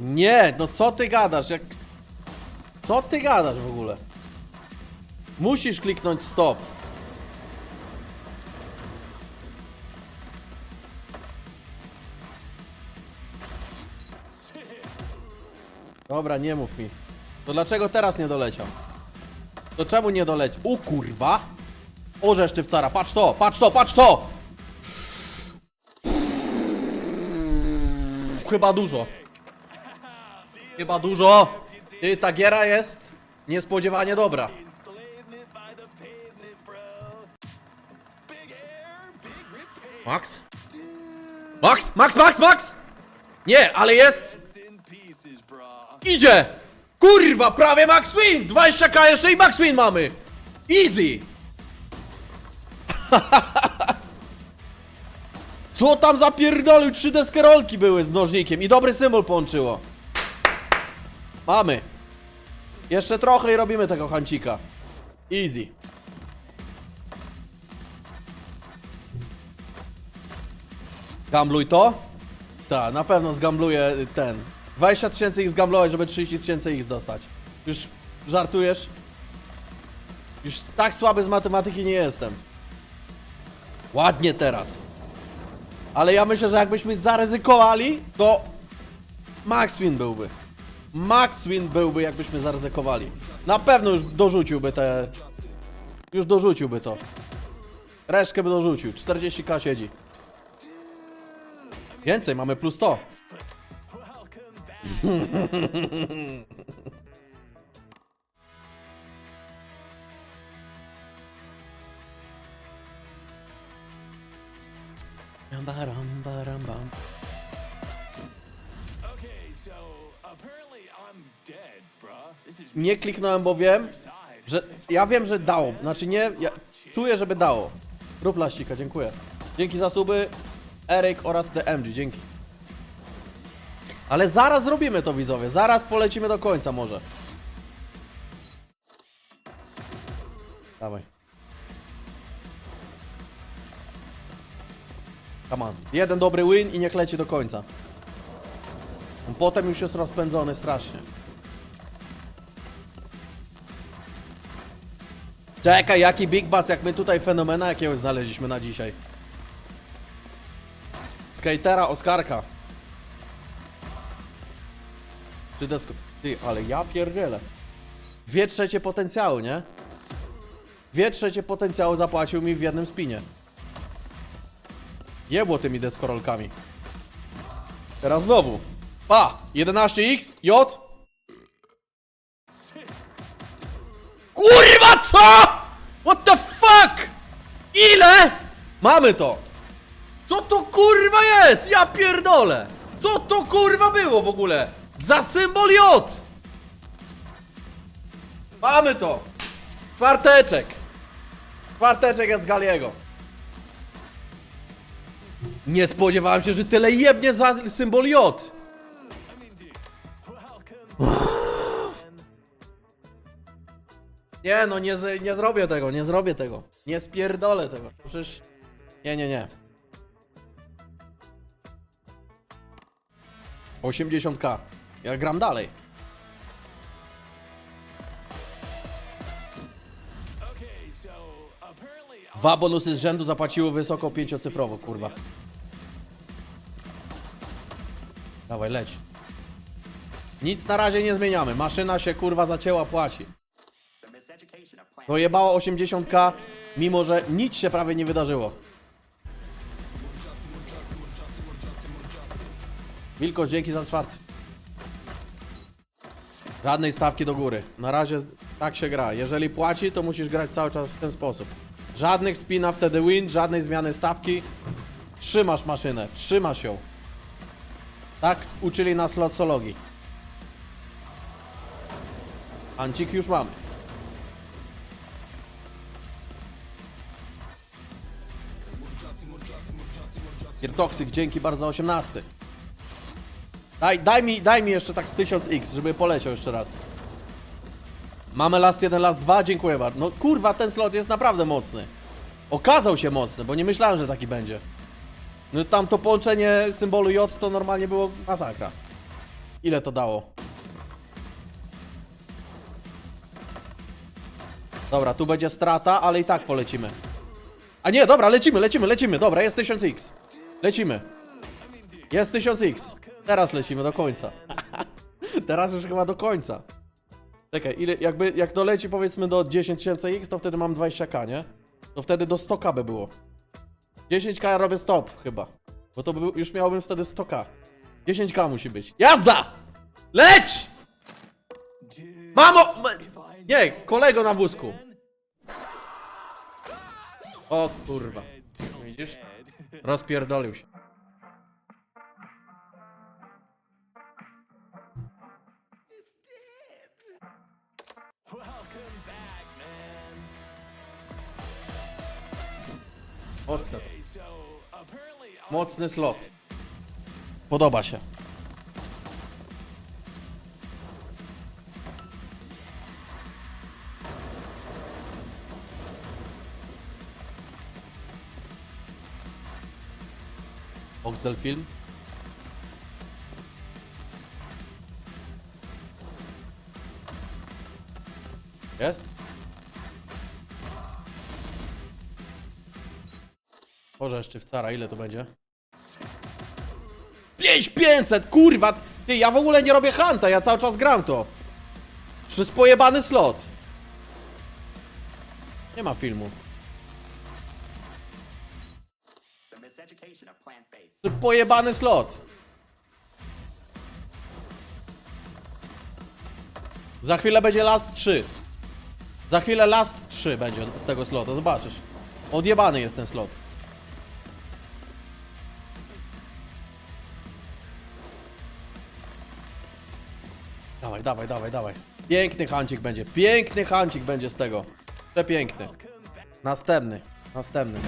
Nie, no co ty gadasz? Jak... Co ty gadasz w ogóle? Musisz kliknąć stop. Dobra, nie mów mi. To dlaczego teraz nie doleciał? To czemu nie doleciał? U kurwa! Orzesz ty wcara, patrz to, patrz to, patrz to! Chyba dużo. Chyba dużo. Ty, ta giera jest niespodziewanie dobra. Max? Max, Max, Max, Max! Nie, ale jest! Idzie! Kurwa, prawie Max Win! 20k jeszcze i Max Win mamy! Easy! Co tam za pierdolił? Trzy deskorolki były z mnożnikiem i dobry symbol połączyło. Mamy. Jeszcze trochę i robimy tego hancika. Easy. Gambluj to? Tak, na pewno zgambluję ten. 20 tysięcy ich zgamblować, żeby 30 tysięcy ich dostać. Już żartujesz? Już tak słaby z matematyki nie jestem. Ładnie teraz. Ale ja myślę, że jakbyśmy zaryzykowali, to Max Win byłby. Max Win byłby, jakbyśmy zaryzykowali. Na pewno już dorzuciłby te... Już dorzuciłby to. Resztkę by dorzucił. 40k siedzi. Więcej, mamy plus 100. Baram, baram, bam. Nie kliknąłem, bo wiem, że... Ja wiem, że dało. Znaczy nie... Ja czuję, żeby dało. Rób laścika, dziękuję. Dzięki za suby, Eryk oraz DMG, dzięki. Ale zaraz zrobimy to, widzowie. Zaraz polecimy do końca może. Dawaj. Come on. Jeden dobry win i niech leci do końca. Potem już jest rozpędzony strasznie. Czekaj, jaki Big Bass, jak my tutaj fenomena jakiegoś znaleźliśmy na dzisiaj. Skatera Oskarka. Czy desko... Ty, ale ja pierdzielę. Dwie trzecie potencjału, nie? Dwie trzecie potencjału zapłacił mi w jednym spinie. Jebło tymi deskorolkami. Teraz znowu. Pa! 11x, J. Kurwa, co? What the fuck? Ile? Mamy to. Co to kurwa jest? Ja pierdolę. Co to kurwa było w ogóle? Za symbol J. Mamy to. Kwarteczek. Kwarteczek jest Galiego. Nie spodziewałem się, że tyle jebnie za symbol J. Nie, no nie, z- nie zrobię tego, nie zrobię tego. Nie spierdolę tego. Przecież... Nie, nie, nie. 80k. Ja gram dalej. Dwa bonusy z rzędu zapłaciły wysoko pięciocyfrowo, kurwa. Dawaj, leć. Nic na razie nie zmieniamy. Maszyna się kurwa zacięła, płaci. Dojebało 80k, mimo że nic się prawie nie wydarzyło. Wilkoś, dzięki za czwarty. Żadnej stawki do góry. Na razie tak się gra. Jeżeli płaci, to musisz grać cały czas w ten sposób. Żadnych spina wtedy win, żadnej zmiany stawki. Trzymasz maszynę, trzymasz ją. Tak uczyli nas lotsologii. Ancik już mamy. Kiertoksyk, dzięki bardzo za 18. Daj, daj, mi, daj mi jeszcze tak z 1000x, żeby poleciał jeszcze raz. Mamy last 1, last 2, dziękuję bardzo. No kurwa, ten slot jest naprawdę mocny. Okazał się mocny, bo nie myślałem, że taki będzie. No tam to połączenie symbolu J to normalnie było masakra. Ile to dało? Dobra, tu będzie strata, ale i tak polecimy. A nie, dobra, lecimy, lecimy, lecimy. Dobra, jest 1000X. Lecimy. Jest 1000X. Teraz lecimy do końca. Teraz już chyba do końca. Czekaj, ile, jakby, jak to leci powiedzmy do 10 X, to wtedy mam 20k, nie? To wtedy do 100k by było. 10k ja robię stop chyba. Bo to by, już miałbym wtedy 100k. 10k musi być. Jazda! Leć! Mamo! M- Nie, kolego na wózku. O kurwa. Widzisz? Rozpierdolił się. Mocne to. Mocny slot. Podoba się. Oxdel film. Jest? Boże, jeszcze wcara, ile to będzie? 5500, kurwa! Ty, ja w ogóle nie robię hanta, ja cały czas gram to. Jest pojebany slot. Nie ma filmu. To pojebany slot. Za chwilę będzie last 3. Za chwilę last 3 będzie z tego slota, zobaczysz. Odjebany jest ten slot. Dawaj, dawaj, dawaj, dawaj. Piękny hancik będzie, piękny hancik będzie z tego. Przepiękny. Następny, następny.